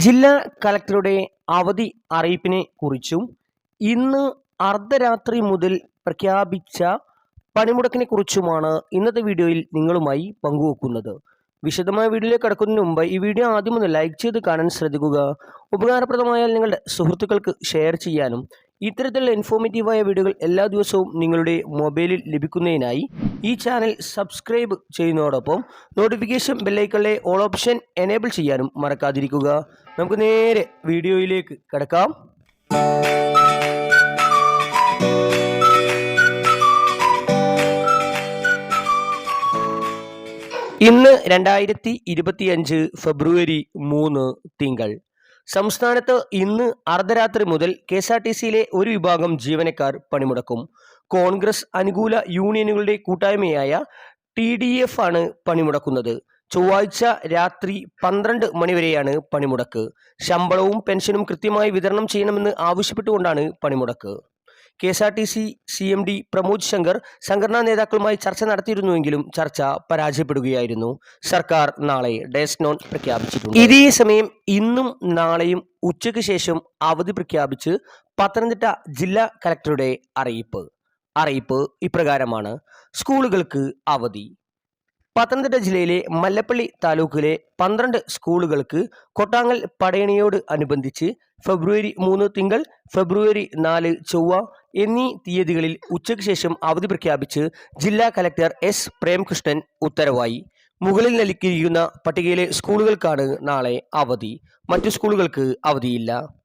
ജില്ലാ കലക്ടറുടെ അവധി അറിയിപ്പിനെ കുറിച്ചും ഇന്ന് അർദ്ധരാത്രി മുതൽ പ്രഖ്യാപിച്ച പണിമുടക്കിനെ കുറിച്ചുമാണ് ഇന്നത്തെ വീഡിയോയിൽ നിങ്ങളുമായി പങ്കുവെക്കുന്നത്. വിശദമായ വീഡിയോയിലേക്ക് കടക്കുന്നതിന് മുമ്പ് ഈ വീഡിയോ ആദ്യം ഒന്ന് ലൈക്ക് ചെയ്ത് കാണാൻ ശ്രദ്ധിക്കുക. ഉപകാരപ്രദമായാൽ നിങ്ങളുടെ സുഹൃത്തുക്കൾക്ക് ഷെയർ ചെയ്യാനും ഇത്തരത്തിലുള്ള ഇൻഫോർമേറ്റീവായ വീഡിയോകൾ എല്ലാ ദിവസവും നിങ്ങളുടെ മൊബൈലിൽ ലഭിക്കുന്നതിനായി ഈ ചാനൽ സബ്സ്ക്രൈബ് ചെയ്യുന്നതോടൊപ്പം നോട്ടിഫിക്കേഷൻ ബെല്ലൈക്കളെ ഓൾ ഓപ്ഷൻ എനേബിൾ ചെയ്യാനും മറക്കാതിരിക്കുക. നമുക്ക് നേരെ വീഡിയോയിലേക്ക് കിടക്കാം. ഇന്ന് രണ്ടായിരത്തി ഇരുപത്തിയഞ്ച് ഫെബ്രുവരി മൂന്ന് തിങ്കൾ. സംസ്ഥാനത്ത് ഇന്ന് അർദ്ധരാത്രി മുതൽ കെ എസ് ആർ ടി സിയിലെ ഒരു വിഭാഗം ജീവനക്കാർ പണിമുടക്കും. കോൺഗ്രസ് അനുകൂല യൂണിയനുകളുടെ കൂട്ടായ്മയായ ടി ഡി എഫ് ആണ് പണിമുടക്കുന്നത്. ചൊവ്വാഴ്ച രാത്രി പന്ത്രണ്ട് മണിവരെയാണ് പണിമുടക്ക്. ശമ്പളവും പെൻഷനും കൃത്യമായി വിതരണം ചെയ്യണമെന്ന് ആവശ്യപ്പെട്ടുകൊണ്ടാണ് പണിമുടക്ക്. K S R T C C M D Pramod Shankar സംഘടനാ നേതാക്കളുമായി ചർച്ച നടത്തിയിരുന്നുവെങ്കിലും ചർച്ച പരാജയപ്പെടുകയായിരുന്നു. സർക്കാർ നാളെ ഡേസ് നോൺ പ്രഖ്യാപിച്ചിട്ടുണ്ട്. ഇതേ സമയം ഇന്നും നാളെയും ഉച്ചയ്ക്ക് ശേഷം അവധി പ്രഖ്യാപിച്ച് പത്തനംതിട്ട ജില്ലാ കലക്ടറുടെ അറിയിപ്പ്. അറിയിപ്പ് ഇപ്രകാരമാണ്. സ്കൂളുകൾക്ക് അവധി. പത്തനംതിട്ട ജില്ലയിലെ മല്ലപ്പള്ളി താലൂക്കിലെ പന്ത്രണ്ട് സ്കൂളുകൾക്ക് കൊട്ടാങ്ങൽ പടയണിയോട് അനുബന്ധിച്ച് ഫെബ്രുവരി മൂന്ന് തിങ്കൾ ഫെബ്രുവരി നാല് ചൊവ്വ എന്നീ തീയതികളിൽ ഉച്ചയ്ക്ക് ശേഷം അവധി പ്രഖ്യാപിച്ച് ജില്ലാ കലക്ടർ എസ് പ്രേംകൃഷ്ണൻ ഉത്തരവായി. മുകളിൽ നൽകിയിരിക്കുന്ന പട്ടികയിലെ സ്കൂളുകൾക്കാണ് നാളെ അവധി. മറ്റു സ്കൂളുകൾക്ക് അവധിയില്ല.